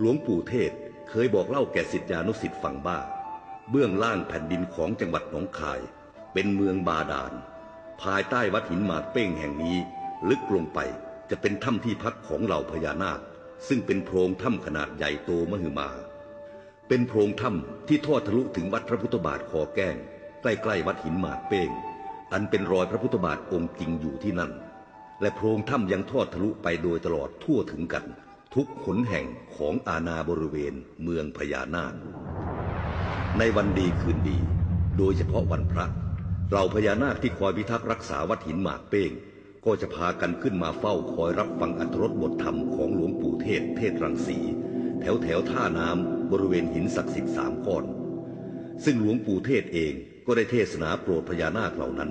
หลวงปู่เทศเคยบอกเล่าแก่ศิษยานุศิษย์ฟังบ้างเบื้องล่างแผ่นดินของจังหวัดหนองคาย เป็นเมืองบาดาล ภายใต้วัดหินหมากเป้งแห่งนี้ ลึกลงไปจะเป็นถ้ำที่พักของเหล่าพญานาค ซึ่งเป็นโพรงถ้ำขนาดใหญ่โตมหึมา เป็นโพรงถ้ำที่ทอดทะลุถึงวัดพระพุทธบาทคอแก้ง ใกล้ๆวัดหินหมากเป้ง อันเป็นรอยพระพุทธบาทองค์จริงอยู่ที่นั่น และโพรงถ้ำยังทอดทะลุไปโดยตลอดทั่วถึงกัน ทุกขนแห่งของอาณาบริเวณเมืองพญานาค ในวันดีคืนดี โดยเฉพาะวันพระ เราพญานาคที่คอยพิทักษ์รักษาวัดหินหมากเป้ง ก็จะพากันขึ้นมาเฝ้าคอยรับฟังอัธรสบทธรรมของหลวงปู่เทศ เทศรังสี แถวแถวท่าน้ำบริเวณหินศักดิ์สิทธิ์สามก้อน ซึ่งหลวงปู่เทศเองก็ได้เทศนาโปรดพญานาคเหล่านั้น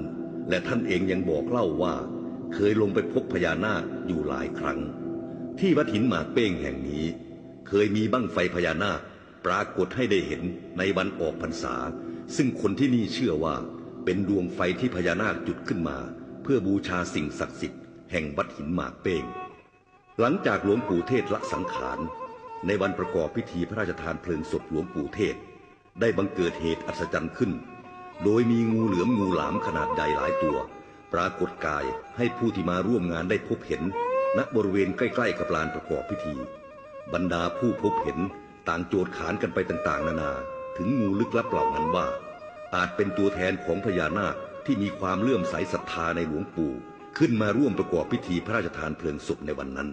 และท่านเองยังบอกเล่าว่า เคยลงไปพบพญานาคอยู่หลายครั้ง ที่วัดหินหมากเป้งแห่งนี้ เคยมีบั้งไฟพญานาคปรากฏให้ได้เห็นในวันออกพรรษา ซึ่งคนที่นี่เชื่อว่า เป็นดวงไฟที่พญานาคจุดขึ้นมา เพื่อบูชาสิ่งศักดิ์สิทธิ์แห่งวัดหินหมากเป้ง หลังจากหลวงปู่เทศละสังขาร ในวันประกอบพิธีพระราชทานเพลิงศพหลวงปู่เทศ ได้บังเกิดเหตุอัศจรรย์ขึ้น โดยมีงูเหลือมงูหลามขนาดใหญ่หลายตัว ปรากฏกายให้ผู้ที่มาร่วมงานได้พบเห็น ณบริเวณใกล้ๆกับลานประกอบพิธี บรรดาผู้พบเห็นต่างโจทย์ขานกันไปต่างๆ นานา ถึงงูลึกลับเหล่านั้นว่า อาจเป็นตัวแทนของพญานาคที่มีความเลื่อมใสศรัทธาในหลวงปู่ ขึ้นมาร่วมประกอบพิธีพระราชทานเพลิงศพในวันนั้น